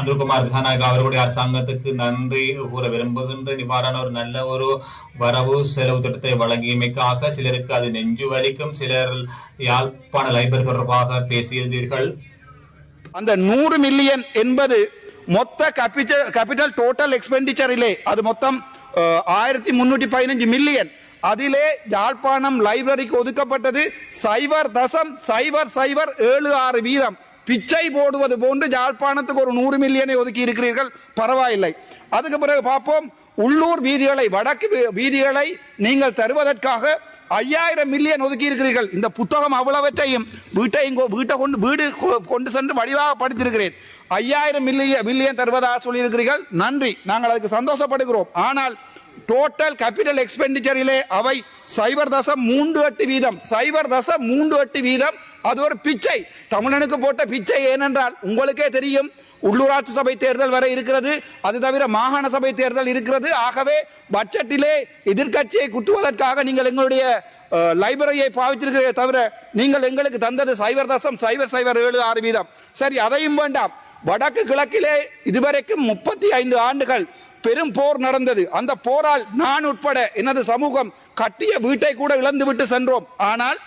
அனுகுமார் திசாநாயக் அவர்களுடைய அரசாங்கத்துக்கு நன்றி கூற விரும்புகின்ற இவ்வாறான ஒரு நல்ல ஒரு வரவு செலவு திட்டத்தை வழங்கியமைக்காக சிலருக்கு அது நெஞ்சு வலிக்கும். சிலர் யாழ்ப்பாண லைப்ரரி தொடர்பாக பேசியிருந்தீர்கள். அந்த நூறு மில்லியன் என்பது மொத்த கேபிட்டல் கேபிட்டல் டோட்டல் எக்ஸ்பெண்டிச்சரிலே அது மொத்தம் ஆயிரத்தி முன்னூற்றி பதினஞ்சு மில்லியன் அதிலே யாழ்ப்பாணம் லைப்ரரிக்கு ஒதுக்கப்பட்டது சைபர் தசம் சைபர் சைபர் ஏழு ஆறு வீதம். பிச்சை போடுவது போன்று யாழ்ப்பாணத்துக்கு ஒரு நூறு மில்லியனை ஒதுக்கி இருக்கிறீர்கள். பரவாயில்லை. அதுக்கு பிறகு பார்ப்போம். உள்ளூர் வீதிகளை வடக்கு வீ- வீதிகளை நீங்கள் தருவதற்காக ஐயாயிரம் மில்லியன் ஒதுக்கி இருக்கிறீர்கள். இந்த புத்தகம் அவ்வளவற்றையும் வீட்டை வீட்டை கொண்டு வீடு கொ- கொண்டு சென்று வடிவாக படித்திருக்கிறேன். ஐயாயிரம் மில்லியன் மில்லியன் தருவதாக சொல்லியிருக்கிறீர்கள். நன்றி. நாங்கள் அதுக்கு சந்தோஷப்படுகிறோம். ஆனால் டோட்டல் கேபிட்டல் எக்ஸ்பெண்டிச்சரிலே அவை சைபர் தசம் மூன்று எட்டு வீதம். சைபர் தசம் மூன்று எட்டு வீதம். அது ஒரு பிச்சை. தமிழனுக்கு போட்ட பிச்சை ஏனென்றால் உங்களுக்கே தெரியும் உள்ளூராட்சி சபை தேர்தல் வரை இருக்கிறது. அது தவிர மாகாண சபை தேர்தல் இருக்கிறது. ஆகவே பட்ஜெட்டிலே எதிர்க்கட்சியை குத்துவதற்காக நீங்கள் எங்களுடைய லைப்ரரியை பாவிச்சிருக்கிறீர்களே தவிர நீங்கள் எங்களுக்கு தந்தது சைபர் தசம் சைபர் சைபர் ஏழு ஆறு வீதம். சரி அதையும் வேண்டாம். வடக்கு கிழக்கிலே இதுவரைக்கும் முப்பத்தி ஐந்து ஆண்டுகள் பெரும் போர் நடந்தது. அந்த போரால் நான் உட்பட எனது சமூகம் கட்டிய வீட்டை கூட இழந்து விட்டு சென்றோம். ஆனால்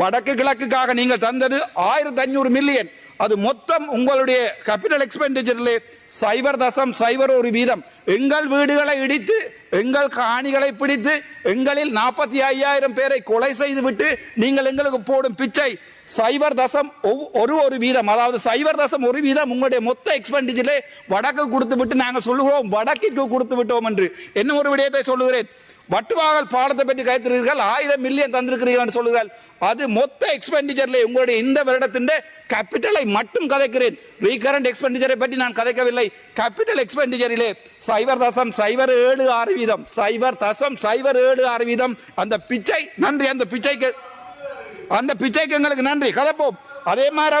வடக்கு கிழக்குக்காக நீங்கள் தந்தது ஆயிரத்தி ஐநூறு மில்லியன் அது மொத்தம் உங்களுடைய கேபிட்டல் எக்ஸ்பெண்டிச்சரிலே சைபர் தசம் சைபர் ஒரு வீதம். எங்கள் வீடுகளை இடித்து எங்கள் காணிகளை பிடித்து எங்களில் நாற்பத்தி ஐயாயிரம் பேரை கொலை செய்து விட்டு நீங்கள் எங்களுக்கு போடும் பிச்சை சைபர் தசம் ஒவ்- ஒரு ஒரு வீதம். அதாவது சைபர் தசம் ஒரு வீதம் உங்களுடைய மொத்த எக்ஸ்பெண்டிச்சரில் வடக்கு கொடுத்து விட்டு நாங்கள் சொல்லுகிறோம் வடக்கிற்கு கொடுத்து விட்டோம் என்று. என்ன ஒரு விடயத்தை சொல்லுகிறேன்? வட்டுவாகல் பாடத்தை பற்றி கைத்திருக்கிறீர்கள் ஆயிரம் மில்லியன் தந்திருக்கிறீர்கள் என்று அது மொத்த எக்ஸ்பெண்டிச்சர்ல உங்களுடைய இந்த வருடத்தின் கேபிட்டலை மட்டும் கதைக்கிறேன். ரீகரண்ட் எக்ஸ்பெண்டிச்சரை பற்றி நான் கதைக்கவில்லை. கேபிட்டல் எக்ஸ்பெண்டிச்சரிலே சைவர் தசம் சைவர் ஏழு ஆறு வீதம். சைபர் தசம் சைவர் ஏழு ஆறு வீதம். அந்த பிச்சை நன்றி அந்த பிச்சைக்கு அந்த பிச்சைக்கு எங்களுக்கு நன்றி. கதைப்போம். அதே மாதிரி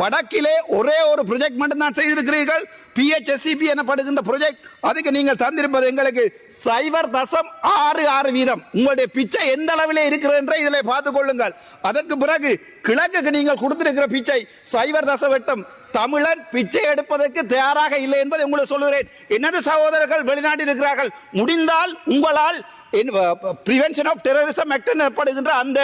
வடக்கிலே ஒரே ஒரு ப்ரொஜெக்ட் மட்டும்தான் செய்திருக்கிறீர்கள். பிஹெச்எஸ்சிபி எனப்படுகின்ற ப்ரொஜெக்ட் அதுக்கு நீங்கள் தந்திருப்பது எங்களுக்கு சைபர் தசம் ஆறு ஆறு வீதம். உங்களுடைய பிச்சை எந்த அளவிலே இருக்கிறது என்று இதில் பார்த்துக் கொள்ளுங்கள். அதற்கு பிறகு கிழக்குக்கு நீங்கள் கொடுத்திருக்கிற பிச்சை சைபர் தசம் வெட்டம் தமிழன் பிச்சை எடுப்பதற்கு தயாராக இல்லை என்பதை உங்களுக்கு சொல்லுகிறேன். எனது சகோதரர்கள் வெளிநாட்டில் இருக்கிறார்கள்? முடிந்தால் உங்களால் பிரிவென்ஷன் ஆஃப் டெரரிசம் ஆக்ட் எனப்படுகின்ற அந்த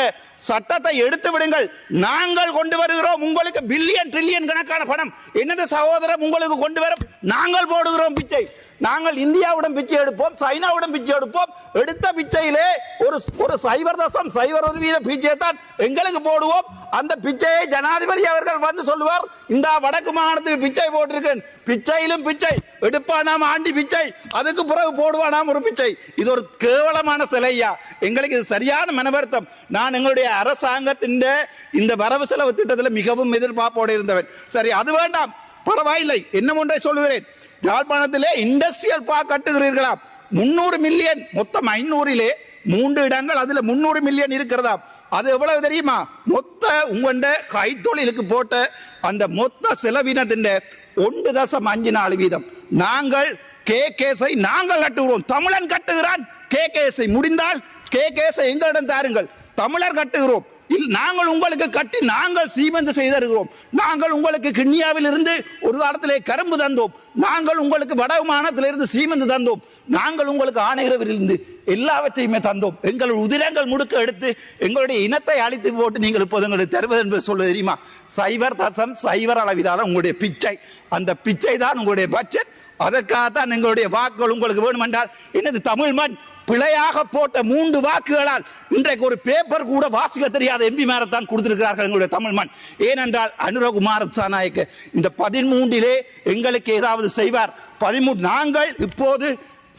சட்டத்தை எடுத்து விடுங்கள். நாங்கள் கொண்டு வருகிறோம் உங்களுக்கு பில்லியன் ட்ரில்லியன் கணக்கான பணம். எனது சகோதரம் உங்களுக்கு கொண்டு வர நாங்கள் போடுகிறோம் பிச்சை. நாங்கள் இந்தியாவுடன் பிச்சை எடுப்போம் சைனாவுடன் பிச்சை எடுப்போம். எடுத்த பிச்சையிலே ஒரு ஒரு சைபர் தசம் சைபர் ஒரு வீத பிச்சையை தான் எங்களுக்கு போடுவோம். அந்த பிச்சையை ஜனாதிபதி அவர்கள் வந்து சொல்லுவார் இந்த வடக்கு மாகாணத்துக்கு பிச்சை போட்டிருக்கேன். பிச்சையிலும் பிச்சை. எடுப்பானாம் ஆண்டி பிச்சை. அதுக்கு பிறகு போடுவானாம் ஒரு பிச்சை. இது ஒரு கேவலமான சிலையா எங்களுக்கு இது சரியான மனவருத்தம். நான் எங்களுடைய அரசாங்கத்தின் இந்த வரவு செலவு திட்டத்தில் மிகவும் எதிர்பார்ப்போடு இருந்தவன். சரி அது வேண்டாம். பரவாயில்லை. என்ன ஒன்றை சொல்லுகிறேன். யாழ்ப்பாணத்திலே இண்டஸ்ட்ரியல் பார்க் கட்டுகிறீர்களா? முன்னூறு மில்லியன் மொத்தம் ஐநூறிலே மூன்று இடங்கள் அதுல முன்னூறு மில்லியன் இருக்கிறதா அது எவ்வளவு தெரியுமா? மொத்த உங்கண்ட கைத்தொழிலுக்கு போட்ட அந்த மொத்த செலவினத்தின் ஒன்று தசம் அஞ்சு நாலு வீதம். நாங்கள் கே கேஸை நாங்கள் கட்டுகிறோம். தமிழன் கட்டுகிறான். கே கேஸை முடிந்தால் கே கேஸை எங்களிடம் தாருங்கள். தமிழர் கட்டுகிறோம். நாங்கள் உங்களுக்கு கட்டி நாங்கள் சீமந்து செய்திருக்கிறோம் நாங்கள் உங்களுக்கு கிண்ணியாவில் இருந்து ஒரு காலத்திலே கரும்பு தந்தோம். நாங்கள் உங்களுக்கு வடமானத்திலிருந்து சீமந்து தந்தோம். நாங்கள் உங்களுக்கு ஆணையரவிலிருந்து எல்லாவற்றையுமே தந்தோம். எங்கள் உதிரங்கள் முடுக்க எடுத்து எங்களுடைய இனத்தை அழித்து போட்டு நீங்கள் இப்போது எங்களுக்கு தருவது என்பது சொல்ல தெரியுமா? சைவர் தசம் சைவர் அளவிலான உங்களுடைய பிச்சை. அந்த பிச்சை தான் உங்களுடைய பட்ஜெட் அதற்காகத்தான் எங்களுடைய வாக்குகள் உங்களுக்கு வேணுமென்றால் எனது தமிழ் மண் பிழையாக போட்ட மூன்று வாக்குகளால் இன்றைக்கு ஒரு பேப்பர் கூட வாசிக்க தெரியாத எம்பி மேரத்தான் கொடுத்திருக்கிறார்கள் எங்களுடைய தமிழ் மண். ஏனென்றால் அனுரகுமார சாநாயக்க இந்த பதிமூன்றிலே எங்களுக்கு ஏதாவது செய்வார். பதிமூன்று நாங்கள் இப்போது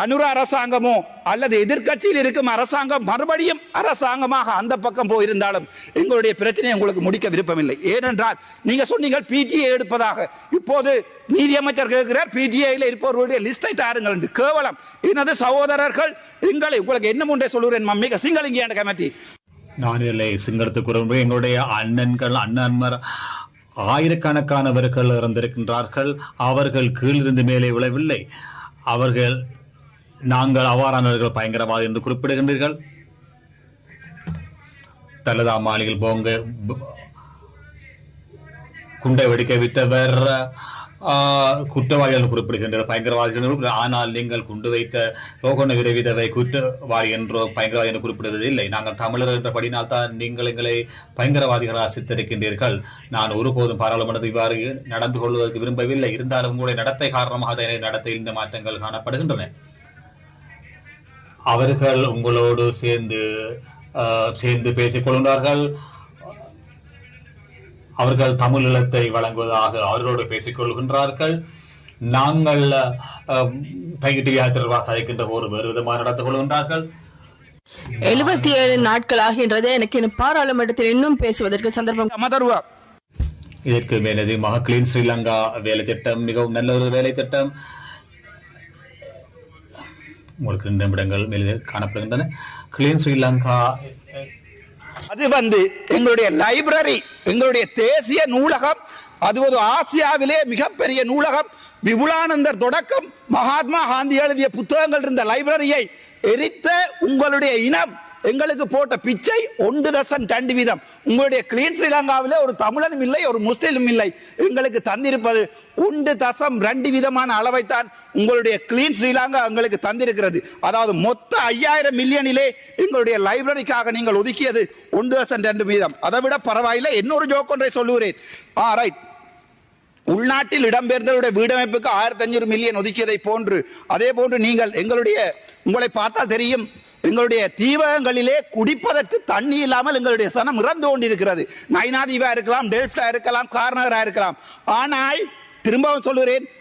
அனுர அரசாங்கமோ அல்லது எதிர்க்கட்சியில் இருக்கும் அரசாங்கம் மறுபடியும் அரசாங்கமாக அந்த பக்கம் போயிருந்தாலும் எங்களுடைய பிரச்சனையை உங்களுக்கு முடிக்க விருப்பமில்லை. ஏனென்றால் நீங்க சொன்னீங்க பிடிஐ எடுப்பதாக. இப்போது நீதியமைச்சர் கேட்கிறார் பிடிஐயில் இருப்பவர்களுடைய லிஸ்டை தாருங்கள் என்று. கேவலம். எனது சகோதரர்கள் எங்களை உங்களுக்கு என்ன முன்னே சொல்லுகிறேன் மம்மிக? சிங்களிங்க கமத்தி நான் இல்லை சிங்களத்துக்கு ஒரு எங்களுடைய அண்ணன்கள் அண்ணன்மர் ஆயிரக்கணக்கானவர்கள் இறந்திருக்கின்றார்கள். அவர்கள் கீழிருந்து மேலே விழவில்லை. அவர்கள் நாங்கள் அவ்வாறானவர்கள் பயங்கரவாதி என்று குறிப்பிடுகின்றீர்கள்? தலதா மாளிகையில் போங்க. குண்டை வெடிக்க வைத்தவர் குற்றவாளிகள் குறிப்பிடுகின்றனர் பயங்கரவாதிகள் ஆனால் நீங்கள் குண்டு வைத்த ரோகண விதவை குற்றவாளி என்றோ பயங்கரவாதி என்று குறிப்பிடுவது இல்லை. நாங்கள் தமிழர் என்றபடினால் தான் நீங்கள் எங்களை பயங்கரவாதிகளாக சித்தரிக்கின்றீர்கள். நான் ஒருபோதும் பாராளுமன்றத்தில் இவ்வாறு நடந்து கொள்வதற்கு விரும்பவில்லை. இருந்தாலும் உங்களுடைய நடத்தை காரணமாக அதனை நடத்தையில் இந்த மாற்றங்கள் காணப்படுகின்றன. அவர்கள் உங்களோடு சேர்ந்து சேர்ந்து பேசிக் கொள்கின்றார்கள். அவர்கள் தமிழ் இலத்தை வழங்குவதாக அவர்களோடு பேசிக் கொள்கின்றார்கள். நாங்கள் தையிட்டு யாத்திரை கதைக்கின்ற போது வேறு விதமாக நடந்து கொள்கின்றார்கள். எழுபத்தி ஏழு நாட்கள் ஆகின்றது எனக்கு இன்னும் பாராளுமன்றத்தில் இன்னும் பேசுவதற்கு சந்தர்ப்பம். மதருவா இதற்கு மேலதிகமாக கிளீன் ஸ்ரீலங்கா வேலை திட்டம் மிகவும் நல்ல ஒரு வேலை திட்டம் உங்களுக்கு ரெண்டு நிமிடங்கள் மேலே காணப்படுகின்றன. கிளீன் ஸ்ரீலங்கா அது வந்து எங்களுடைய லைப்ரரி எங்களுடைய தேசிய நூலகம் அது ஒரு ஆசியாவிலே மிகப்பெரிய நூலகம். விபுலானந்தர் தொடக்கம் மகாத்மா காந்தி எழுதிய புத்தகங்கள் இருந்த லைப்ரரியை எரித்த உங்களுடைய இனம். எங்களுக்கு போட்ட பிச்சை ஒன்று தசம் ரெண்டு வீதம். உங்களுடைய கிளீன் ஸ்ரீலங்காவில் ஒரு தமிழனும் இல்லை ஒரு முஸ்லீமும் இல்லை. எங்களுக்கு தந்திருப்பது ஒன்று தசம் ரெண்டு விதமான அளவைத்தான் உங்களுடைய கிளீன் ஸ்ரீலங்கா எங்களுக்கு தந்திருக்கிறது. அதாவது மொத்த ஐயாயிரம் மில்லியனிலே எங்களுடைய லைப்ரரிக்காக நீங்கள் ஒதுக்கியது ஒன்று தசம் ரெண்டு வீதம். அதை விட பரவாயில்லை இன்னொரு ஜோக் ஒன்றை சொல்லுகிறேன். ஆ ரைட் உள்நாட்டில் இடம்பெயர்ந்தவருடைய வீடமைப்புக்கு ஆயிரத்தி அஞ்சூறு மில்லியன் ஒதுக்கியதை போன்று அதே போன்று நீங்கள் எங்களுடைய உங்களை பார்த்தால் தெரியும் எங்களுடைய தீவகங்களிலே குடிப்பதற்கு தண்ணி இல்லாமல் எங்களுடைய சனம் இறந்து கொண்டிருக்கிறது. நைனாதீவா இருக்கலாம் டெல்ஃப்டா இருக்கலாம் கார்னகரா இருக்கலாம். ஆனால் திரும்பவும் சொல்கிறேன்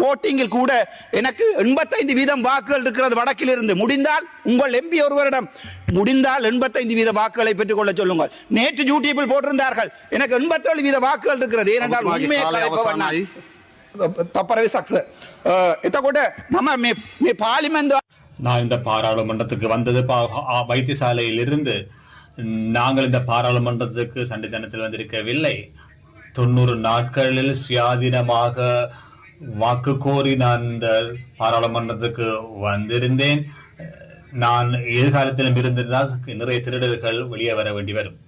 போட்டிங்கில் கூட எனக்கு எண்பத்தைந்து வீதம் வாக்குகள் இருக்கிறது வடக்கில் இருந்து முடிந்தால் உங்கள் எம்பி ஒருவரிடம். முடிந்தால் எண்பத்தைந்து வீத வாக்குகளை பெற்றுக்கொள்ள சொல்லுங்கள். நேற்று யூடியூபில் போட்டிருந்தார்கள். எனக்கு எண்பத்தேழு வீத வாக்குகள் இருக்கிறது. ஏனென்றால் உண்மையை ತಪ್ಪರವೇ ಸಾಕ್ಸ್ ಎತ್ತಕೋಟೆ ನಮ್ಮ ಮೇ ಮೇ நான் இந்த பாராளுமன்றத்துக்கு வந்தது வைத்தியசாலையில் இருந்து நாங்கள் இந்த பாராளுமன்றத்துக்கு சண்டை சண்டைத்தனத்தில் வந்திருக்கவில்லை. தொண்ணூறு நாட்களில் சுயாதீனமாக வாக்கு கோரி நான் இந்த பாராளுமன்றத்துக்கு வந்திருந்தேன். நான் எதிர்காலத்திலும் இருந்திருந்தால் நிறைய திருடர்கள் வெளியே வர வேண்டி வரும்.